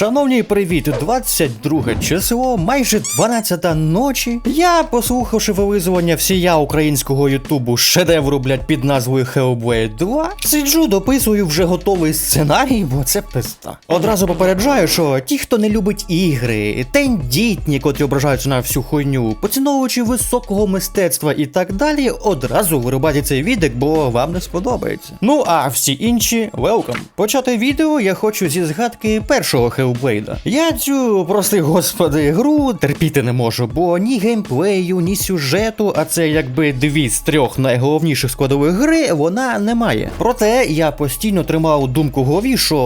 Шановні, привіт! 22 число, майже 12 ночі. Я, послухавши вилизування всія українського ютубу шедевру, блядь, під назвою Hellblade 2, сиджу, дописую вже готовий сценарій, бо це пизда. Одразу попереджаю, що ті, хто не любить ігри, тендітні, котрі ображаються на всю хуйню, поціновувачі високого мистецтва і так далі, одразу вирубайте цей відик, бо вам не сподобається. Ну а всі інші, welcome. Почати відео я хочу зі згадки першого Hellblade. Я цю, прости господи, гру терпіти не можу, бо ні геймплею, ні сюжету, а це якби дві з трьох найголовніших складових гри, вона не має. Проте я постійно тримав думку в голові, що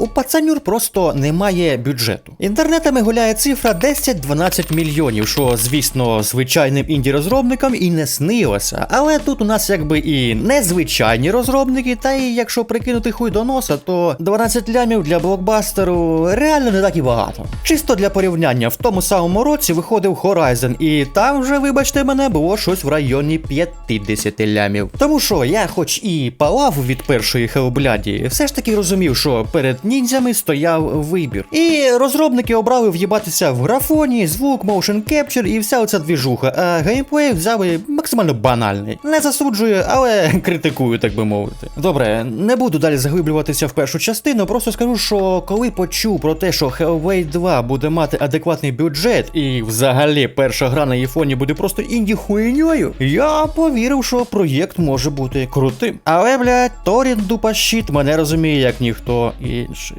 у пацанюр просто немає бюджету. Інтернетами гуляє цифра 10-12 мільйонів, що, звісно, звичайним інді-розробникам і не снилося. Але тут у нас якби і незвичайні розробники, та й якщо прикинути хуй до носа, то 12 лямів для блокбастеру реально не так і багато. Чисто для порівняння, в тому самому році виходив Horizon, і там вже, вибачте мене, було щось в районі 50 лямів. Тому що я, хоч і палав від першої Хелбляді, все ж таки розумів, що перед ніндзями стояв вибір. І розробники обрали в'їбатися в графоні, звук, motion capture і вся оця двіжуха, а геймплей взяли максимально банальний. Не засуджую, але критикую, так би мовити. Добре, не буду далі заглиблюватися в першу частину, просто скажу, що коли почув про те, що Hellblade 2 буде мати адекватний бюджет, і взагалі перша гра на іфоні буде просто інді хуйньою, я повірив, що проєкт може бути крутим. Але, блядь, Торін дупа щит мене розуміє як ніхто інший.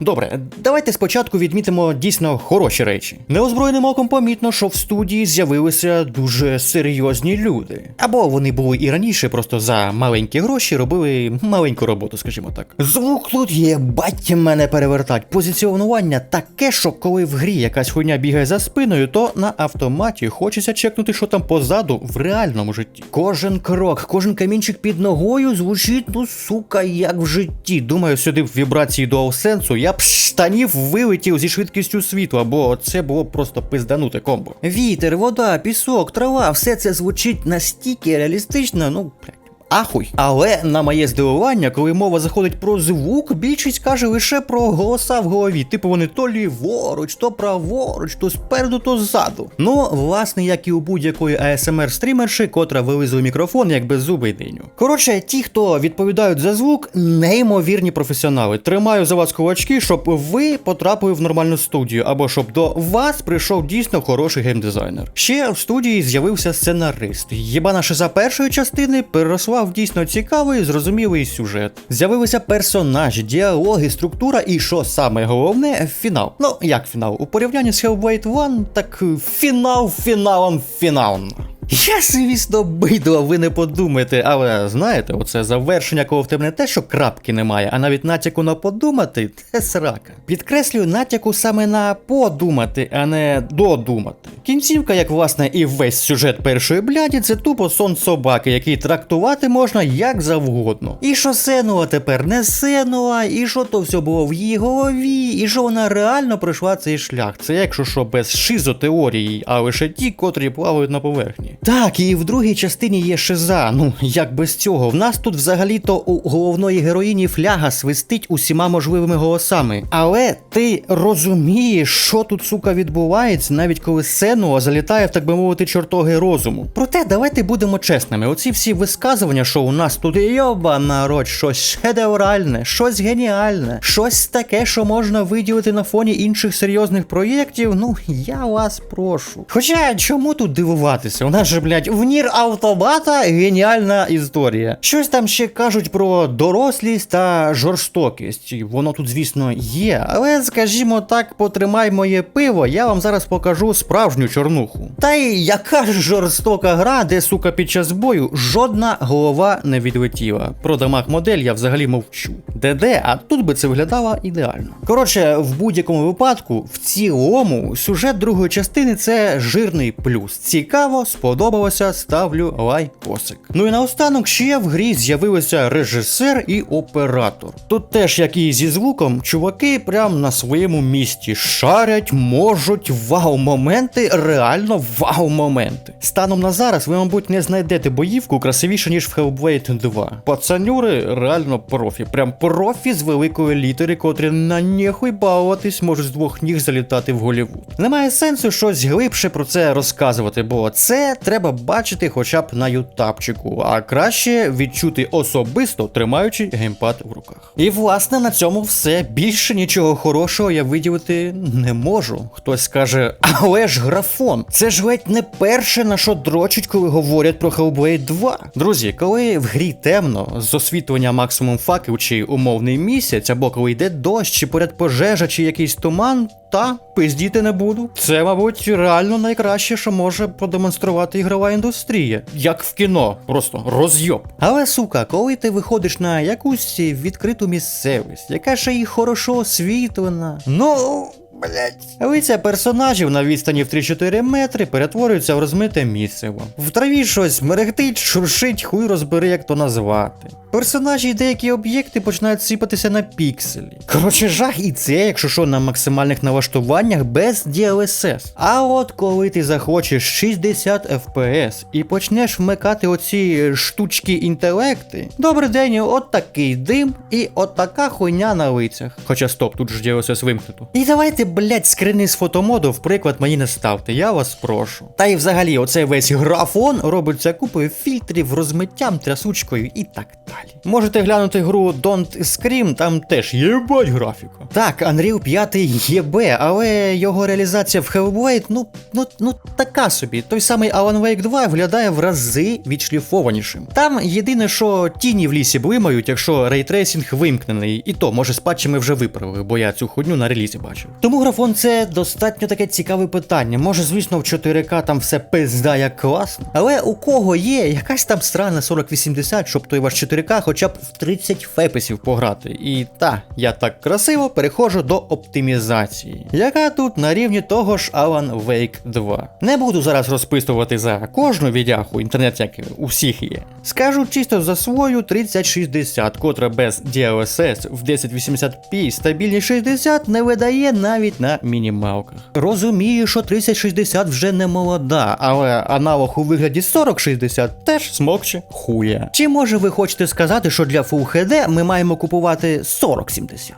Добре, давайте спочатку відмітимо дійсно хороші речі. Неозброєним оком помітно, що в студії з'явилися дуже серйозні люди. Або вони були і раніше, просто за маленькі гроші робили маленьку роботу, скажімо так. Звук тут є, баття мене перевертать. Позиціонування таке, що коли в грі якась хуйня бігає за спиною, то на автоматі хочеться чекнути, що там позаду в реальному житті. Кожен крок, кожен камінчик під ногою звучить, ну сука, як в житті. Думаю, сюди в вібрації DualSense я б з штанів вилетів зі швидкістю світла, бо це було просто пиздануте комбо. Вітер, вода, пісок, трава, все це звучить настільки реалістично, ну блядь. Ахуй. Але на моє здивування, коли мова заходить про звук, більшість каже лише про голоса в голові. Типу вони то ліворуч, то праворуч, то спереду, то ззаду. Ну, власне, як і у будь-якої ASMR стрімерші, котра вилизує мікрофон як беззубий диню. Коротше, ті, хто відповідають за звук, неймовірні професіонали. Тримаю за вас кулачки, щоб ви потрапили в нормальну студію, або щоб до вас прийшов дійсно хороший геймдизайнер. Ще в студії з'явився сценарист. Єбана за першої частини переросла в дійсно цікавий, зрозумілий сюжет. З'явилися персонажі, діалоги, структура і що саме головне, фінал. Ну, як фінал? У порівнянні з Hellblade 1, так фінал фіналом фіналом. Я, звісно, бидло, ви не подумайте, але знаєте, оце завершення, коли в тебе не те, що крапки немає, а навіть натяку на подумати, це срака. Підкреслюю натяку саме на подумати, а не додумати. Кінцівка, як власне і весь сюжет першої бляді, це тупо сон собаки, який трактувати можна як завгодно. І що Сенуа тепер не Сенуа, і що то все було в її голові, і що вона реально пройшла цей шлях. Це якщо що без шизотеорії, а лише ті, котрі плавають на поверхні. Так, і в другій частині є шиза. Ну як без цього? В нас тут взагалі-то у головної героїні фляга свистить усіма можливими голосами. Але ти розумієш, що тут сука відбувається, навіть коли Сенуа залітає в так би мовити чортоги розуму. Проте давайте будемо чесними. Оці всі висказування, що у нас тут йоба народ, щось шедевральне, щось геніальне, щось таке, що можна виділити на фоні інших серйозних проєктів. Ну я вас прошу. Хоча чому тут дивуватися? У нас же, блядь, в Нір Автобата геніальна історія. Щось там ще кажуть про дорослість та жорстокість. Воно тут, звісно, є. Але скажімо так, потримай моє пиво, я вам зараз покажу справжню чорнуху. Та й яка ж жорстока гра, де сука під час бою жодна голова не відлетіла. Про дамаг модель я взагалі мовчу. ДД, а тут би це виглядало ідеально. Коротше, в будь-якому випадку, в цілому, сюжет другої частини це жирний плюс. Цікаво, сподобається сподобалося, ставлю лайкосик. Ну і наостанок ще в грі з'явилися режисер і оператор. Тут теж, як і зі звуком, чуваки прям на своєму місці шарять, можуть вау-моменти, реально вау-моменти. Станом на зараз ви, мабуть, не знайдете боївку красивіше, ніж в Hellblade 2. Пацанюри реально профі. Прям профі з великої літери, котрі на нехуй балуватись можуть з двох ніг залітати в Голівуд. Немає сенсу щось глибше про це розказувати, бо це треба бачити хоча б на ютабчику, а краще відчути особисто, тримаючи геймпад в руках. І власне на цьому все. Більше нічого хорошого я виділити не можу. Хтось скаже, але ж графон, це ж ледь не перше на що дрочуть, коли говорять про Hellblade 2. Друзі, коли в грі темно, з освітлення максимум факел чи умовний місяць, або коли йде дощ, чи поряд пожежа, чи якийсь туман, та пиздіти не буду. Це, мабуть, реально найкраще, що може продемонструвати ігрова індустрія. Як в кіно, просто розйоб. Але сука, коли ти виходиш на якусь відкриту місцевість, яка ще й хорошо освітлена, ну. Блять. Лиця персонажів на відстані в 3-4 метри перетворюються в розмите місиво. В траві щось мерехтить, шуршить, хуй розбери, як то назвати. Персонажі і деякі об'єкти починають сипатися на пікселі. Коротше, жах і це, якщо що, на максимальних налаштуваннях без DLSS. А от коли ти захочеш 60 FPS і почнеш вмикати оці штучки інтелекти, добрий день, от такий дим і от така хуйня на лицях. Хоча стоп, тут ж DLSS вимкнуто. І давайте, блять, скрини з фотомоду, в приклад мені не ставте, я вас прошу. Та й взагалі, оцей весь графон робиться купою фільтрів, розмиттям, трясучкою і так далі. Можете глянути гру Don't Scream, там теж єбать графіка. Так, Unreal 5 єбе, але його реалізація в Hellblade, ну, ну, ну така собі. Той самий Alan Wake 2 виглядає в рази відшліфованішим. Там єдине, що тіні в лісі блимають, якщо рейтрейсінг вимкнений, і то, може, з патчами вже виправили, бо я цю хуйню на релізі бачив. Тому графон це достатньо таке цікаве питання. Може, звісно, в 4К там все пизда як класно. Але у кого є якась там срана 4080, щоб той ваш 4К хоча б в 30 феписів пограти. І та, я так красиво переходжу до оптимізації, яка тут на рівні того ж Alan Wake 2. Не буду зараз розписувати за кожну відяху, інтернет як у всіх є. Скажу чисто за свою 3060, котра без DLSS в 1080p стабільні 60 не видає навіть на мінімалках. Розумію, що 3060 вже не молода, але аналог у вигляді 4060 теж смокче хуя. Чи може ви хочете сказати, що для Full HD ми маємо купувати 4070?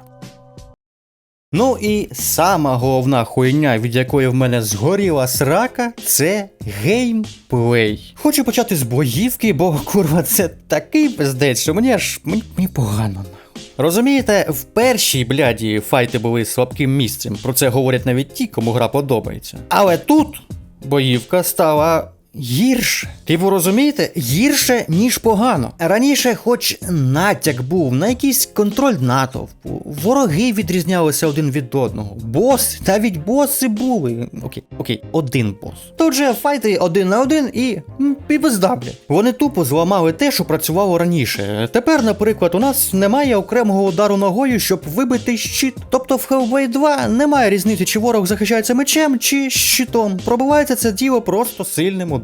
Ну і сама головна хуйня, від якої в мене згоріла срака, це геймплей. Хочу почати з боївки, бо курва, це такий пиздець, що мені аж мені, мені погано. Розумієте, в першій бляді файти були слабким місцем. Про це говорять навіть ті, кому гра подобається. Але тут боївка стала. Гірше. Ти ви розумієте? Гірше, ніж погано. Раніше, хоч натяк був на якийсь контроль натовпу, вороги відрізнялися один від одного. Бос, навіть боси були. Окей, окей, один бос. Тут же файти один на один і м. Вони тупо зламали те, що працювало раніше. Тепер, наприклад, у нас немає окремого удару ногою, щоб вибити щит. Тобто в Hellblade 2 немає різниці, чи ворог захищається мечем, чи щитом. Пробивається це діло просто сильним ударом.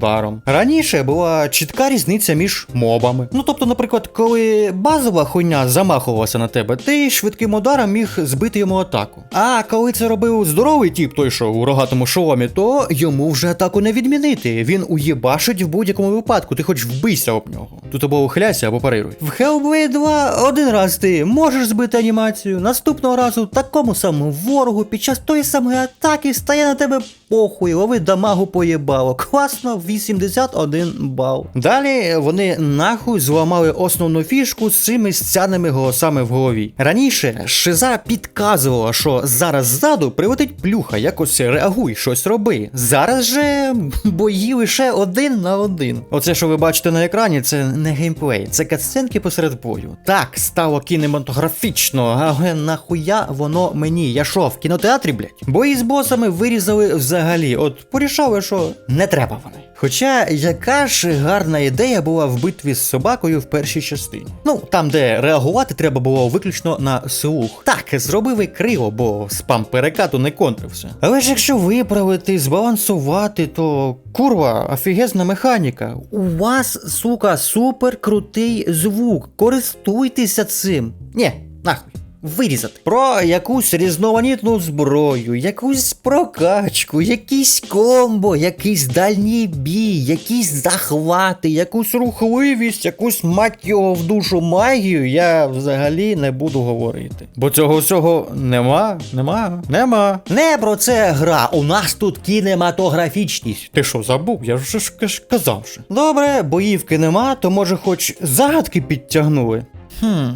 Раніше була чітка різниця між мобами. Ну тобто, наприклад, коли базова хуйня замахувалася на тебе, ти швидким ударом міг збити йому атаку. А коли це робив здоровий тіп, той що у рогатому шоломі, то йому вже атаку не відмінити. Він уєбашить в будь-якому випадку, ти хоч вбийся об нього. Тут або ухиляйся, або парируй. В Hellblade 2 один раз ти можеш збити анімацію, наступного разу такому самому ворогу під час тої самої атаки стає на тебе похуй, лови дамагу поєбало. Класно, 81 бал. Далі вони нахуй зламали основну фішку з цими сцяними голосами в голові. Раніше Шиза підказувала, що зараз ззаду прилетить плюха, якось реагуй, щось роби. Зараз же бої лише один на один. Оце, що ви бачите на екрані, це не геймплей, це катсценки посеред бою. Так, стало кінематографічно, але нахуя воно мені? Я що, в кінотеатрі, блять? Бої з босами вирізали взагалі взагалі, от порішали, що не треба вони. Хоча яка ж гарна ідея була в битві з собакою в першій частині. Ну, там, де реагувати треба було виключно на слух. Так, зробили криво, бо спам перекату не контрився. Але ж якщо виправити, збалансувати, то курва, офігезна механіка. У вас, сука, супер крутий звук. Користуйтеся цим. Ні, нахуй. Вирізати про якусь різноманітну зброю, якусь прокачку, якийсь комбо, якийсь дальній бій, якісь захвати, якусь рухливість, якусь мать його в душу магію, я взагалі не буду говорити. Бо цього всього нема, нема, нема. Не про це гра. У нас тут кінематографічність. Ти що, забув? Я вже ж казав. же. Добре, боївки нема, то може хоч загадки підтягнули. Хм.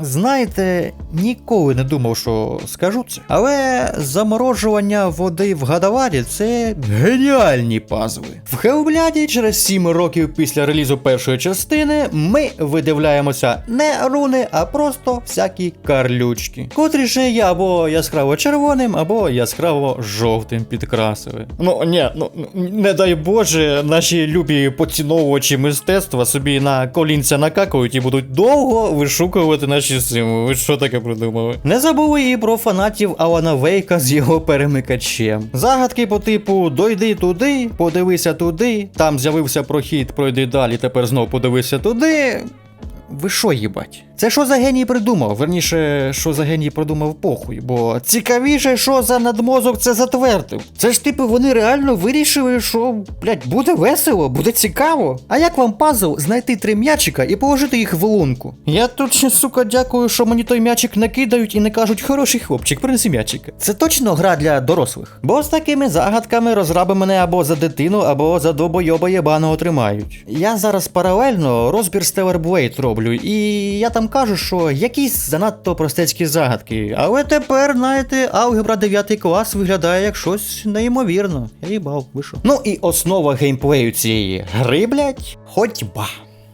Знаєте, ніколи не думав, що скажу це. Але заморожування води в Гадаварі це геніальні пазли. В Хелбляді через 7 років після релізу першої частини ми видивляємося не руни, а просто всякі карлючки, котрі ще є або яскраво червоним, або яскраво жовтим підкрасили. Ну ні, ну не дай Боже, наші любі поціновувачі мистецтва собі на колінця накакують і будуть довго вишукувати наші символи. Ви що таке придумали? Не забули і про фанатів Алана Вейка з його перемикачем. Загадки по типу дойди туди, подивися туди, там з'явився прохід, пройди далі, тепер знов подивися туди. Ви що, їбать? Це що за геній придумав? Верніше, що за геній придумав похуй, бо цікавіше, що за надмозок це затвердив. Це ж типу вони реально вирішили, що, блядь, буде весело, буде цікаво. А як вам пазл знайти три м'ячика і положити їх в лунку? Я тут ще, сука, дякую, що мені той м'ячик не кидають і не кажуть, хороший хлопчик, принеси м'ячика. Це точно гра для дорослих. Бо з такими загадками розраби мене або за дитину, або за добойоба єбаного тримають. Я зараз паралельно розбір Stellar Blade роблю, і я там кажу, що якісь занадто простецькі загадки. Але тепер, знаєте, алгебра 9 клас виглядає як щось неймовірно. Я їбав, вийшов. Ну і основа геймплею цієї гри, блять, ходьба.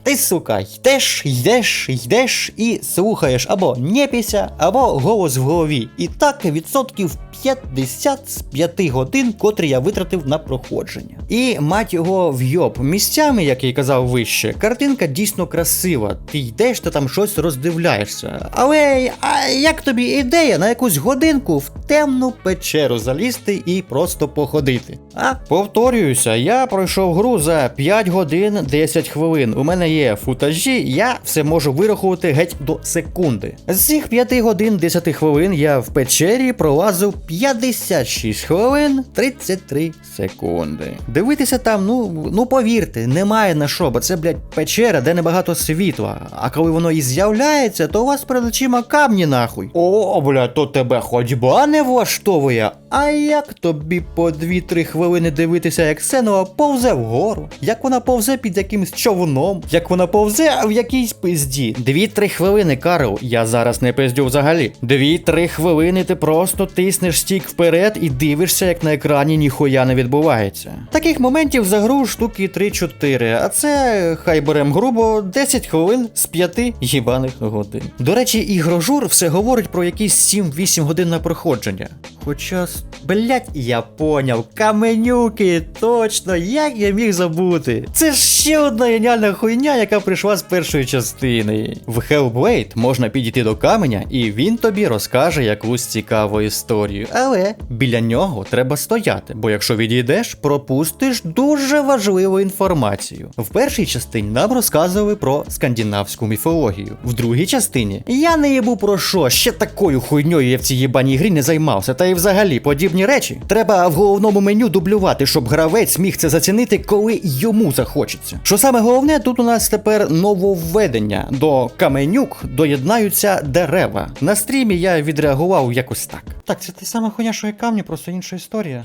Ти, сука, йдеш, йдеш, йдеш і слухаєш або нєпіся, або голос в голові. І так відсотків 50 з 5 годин, котрі я витратив на проходження. І мать його вйоб. Місцями, як я казав вище, картинка дійсно красива. Ти йдеш, ти там щось роздивляєшся. Але а як тобі ідея на якусь годинку в темну печеру залізти і просто походити? А повторююся, я пройшов гру за 5 годин 10 хвилин. У мене є футажі, я все можу вирахувати геть до секунди. З цих 5 годин 10 хвилин я в печері пролазив 56 хвилин 33 секунди. Дивитися там, ну ну повірте, немає на що, бо це, блядь, печера, де небагато світла. А коли воно і з'являється, то у вас перед очима камні нахуй. О, блядь, то тебе ходьба не влаштовує. А як тобі по 2-3 хвилини дивитися, як Сенова повзе вгору, як вона повзе під якимсь човном, як вона повзе в якійсь пизді. 2-3 хвилини, Карл, я зараз не пиздю взагалі. 2-3 хвилини ти просто тиснеш стік вперед і дивишся, як на екрані ніхуя не відбувається. Таких моментів за гру штуки 3-4, а це хай берем грубо 10 хвилин з 5 їбаних годин. До речі, ігрожур все говорить про якісь 7-8 годин на проходження. Хоча, блять, я поняв, каменюки, точно, як я міг забути. Це ще одна геніальна хуйня, яка прийшла з першої частини. В Hellblade можна підійти до каменя, і він тобі розкаже якусь цікаву історію. Але біля нього треба стояти, бо якщо відійдеш, пропустиш дуже важливу інформацію. В першій частині нам розказували про скандинавську міфологію. В другій частині я не їбу про що, ще такою хуйньою я в цій єбаній грі не займався. Та й взагалі подібні речі треба в головному меню дублювати, щоб гравець міг це зацінити, коли йому захочеться. Що саме головне, тут у нас тепер нововведення. До каменюк доєднаються дерева. На стрімі я відреагував якось так. Так, це те саме хуйня, що і камні, просто інша історія.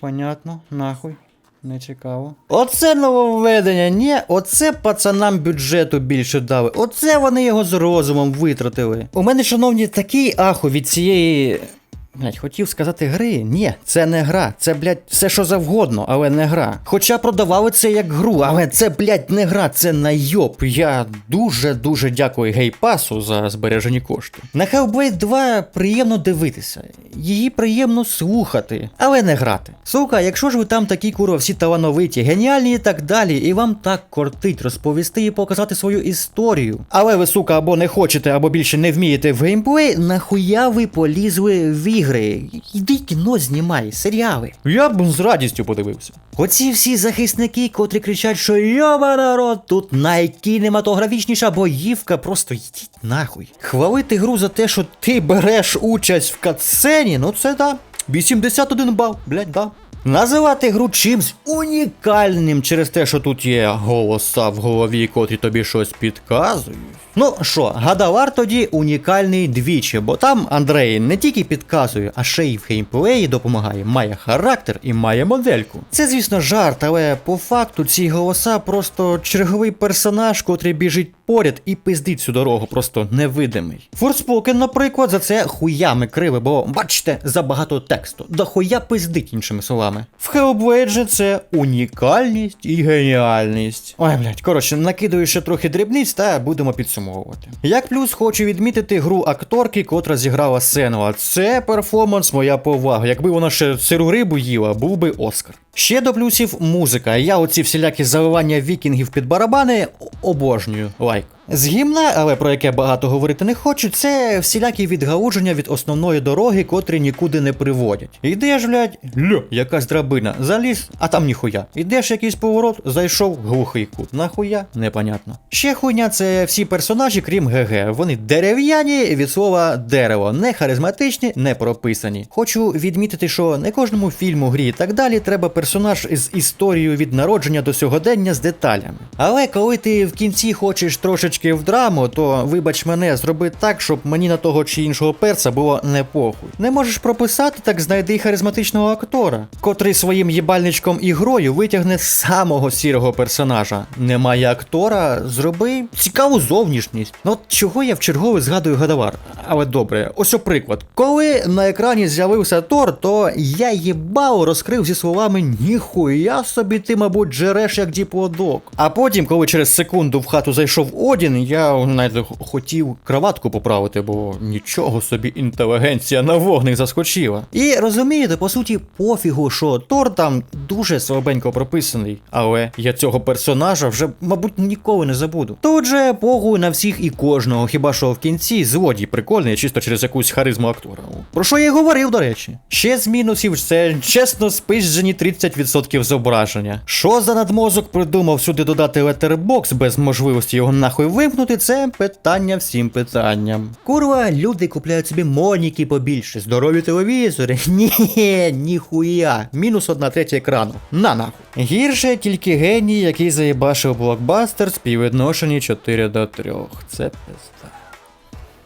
Понятно, нахуй. Не цікаво. Оце нововведення, ні, оце пацанам бюджету більше дали. Оце вони його з розумом витратили. У мене, шановні, такий аху від цієї Блять, хотів сказати гри. Ні, це не гра. Це, блять, все що завгодно, але не гра. Хоча продавали це як гру, але це, блять, не гра, це найоб. Я дуже-дуже дякую гейпасу за збережені кошти. На Hellblade 2 приємно дивитися, її приємно слухати, але не грати. Сука, якщо ж ви там такі курва всі талановиті, геніальні і так далі, і вам так кортить розповісти і показати свою історію. Але ви, сука, або не хочете, або більше не вмієте в геймплей, нахуя ви полізли в ігри? Йди кіно знімай, серіали. Я б з радістю подивився. Оці всі захисники, котрі кричать, що йоба народ, тут найкінематографічніша боївка, просто йдіть нахуй. Хвалити гру за те, що ти береш участь в катсцені, ну це да. 81 бал, блять, да. Називати гру чимсь унікальним через те, що тут є голоса в голові, котрі тобі щось підказують. Ну що, Гадавар тоді унікальний двічі, бо там Андрей не тільки підказує, а ще й в геймплеї допомагає, має характер і має модельку. Це, звісно, жарт, але по факту ці голоса просто черговий персонаж, котрий біжить поряд і пиздить цю дорогу, просто невидимий. Форспокен, наприклад, за це хуями криве, бо бачите, забагато тексту. Да хуя пиздить іншими словами. В Hellblade це унікальність і геніальність. Ой, блядь, коротше, накидаю ще трохи дрібниць та будемо підсумовувати. Як плюс хочу відмітити гру акторки, котра зіграла сцену. А це перформанс моя повага. Якби вона ще сиру рибу їла, був би Оскар. Ще до плюсів музика. Я оці всілякі заливання вікінгів під барабани обожнюю. Лайк. З гімна, але про яке багато говорити не хочу, це всілякі відгалуження від основної дороги, котрі нікуди не приводять. Ідеш, блядь, льо, якась драбина, заліз, а там ніхуя. Ідеш якийсь поворот, зайшов глухий кут. Нахуя? Непонятно. Ще хуйня це всі персонажі, крім ГГ. Вони дерев'яні від слова дерево, не харизматичні, не прописані. Хочу відмітити, що не кожному фільму, грі і так далі треба персонаж з історією від народження до сьогодення з деталями. Але коли ти в кінці хочеш трошечки в драму, то вибач мене, зроби так, щоб мені на того чи іншого перса було не похуй. Не можеш прописати, так знайди харизматичного актора, котрий своїм їбальничком і грою витягне самого сірого персонажа. Немає актора, зроби цікаву зовнішність. Ну от чого я в чергове згадую Гадавар? Але добре, ось приклад. Коли на екрані з'явився Тор, то я їбало розкрив зі словами ніхуя собі ти, мабуть, жереш як діплодок. А потім, коли через секунду в хату зайшов Одін, я навіть хотів кроватку поправити, бо нічого собі інтелігенція на вогник заскочила. І розумієте, по суті, пофігу, що Тор там дуже слабенько прописаний, але я цього персонажа вже, мабуть, ніколи не забуду. Тут же погуй на всіх і кожного, хіба що в кінці злодій прикольний, чисто через якусь харизму актора. Про що я й говорив, до речі. Ще з мінусів це чесно спизжені 30% зображення. Що за надмозок придумав сюди додати летербокс без можливості його нахуй вимкнути, це питання всім питанням. Курва, люди купляють собі моніки побільше, здорові телевізори. Ні, ніхуя. Мінус одна третя екрану. На нахуй. Гірше тільки геній, який заєбашив блокбастер співвідношенні 4 до 3. Це пизда.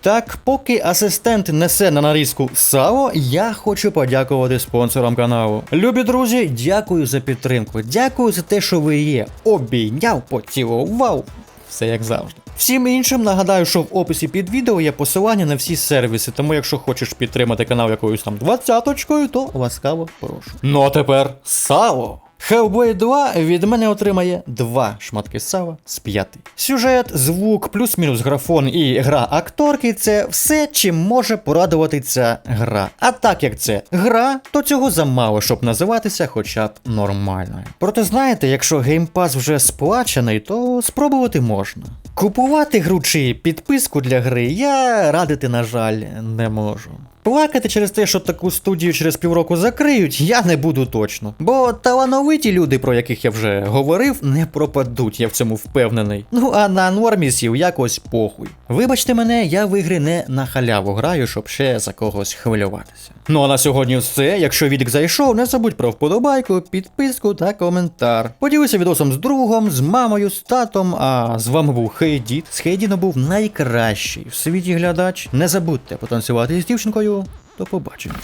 Так, поки асистент несе на нарізку сало, я хочу подякувати спонсорам каналу. Любі друзі, дякую за підтримку. Дякую за те, що ви є. Обійняв, поцілував. Все як завжди. Всім іншим нагадаю, що в описі під відео є посилання на всі сервіси, тому якщо хочеш підтримати канал якоюсь там двадцяточкою, то ласкаво прошу. Ну а тепер сало! Hellblade 2 від мене отримає два шматки сала з п'яти. Сюжет, звук, плюс-мінус графон і гра акторки це все, чим може порадувати ця гра. А так як це гра, то цього замало, щоб називатися хоча б нормальною. Проте знаєте, якщо геймпас вже сплачений, то спробувати можна. Купувати гру чи підписку для гри я радити, на жаль, не можу. Плакати через те, що таку студію через півроку закриють, я не буду точно. Бо талановиті люди, про яких я вже говорив, не пропадуть, я в цьому впевнений. Ну а на нормісів якось похуй. Вибачте мене, я в ігри не на халяву граю, щоб ще за когось хвилюватися. Ну а на сьогодні все. Якщо відик зайшов, не забудь про вподобайку, підписку та коментар. Поділися відосом з другом, з мамою, з татом. А з вами був Хейдіт. З Хейдіно був найкращий в світі глядач. Не забудьте потанцювати з дівчинкою. До побачення.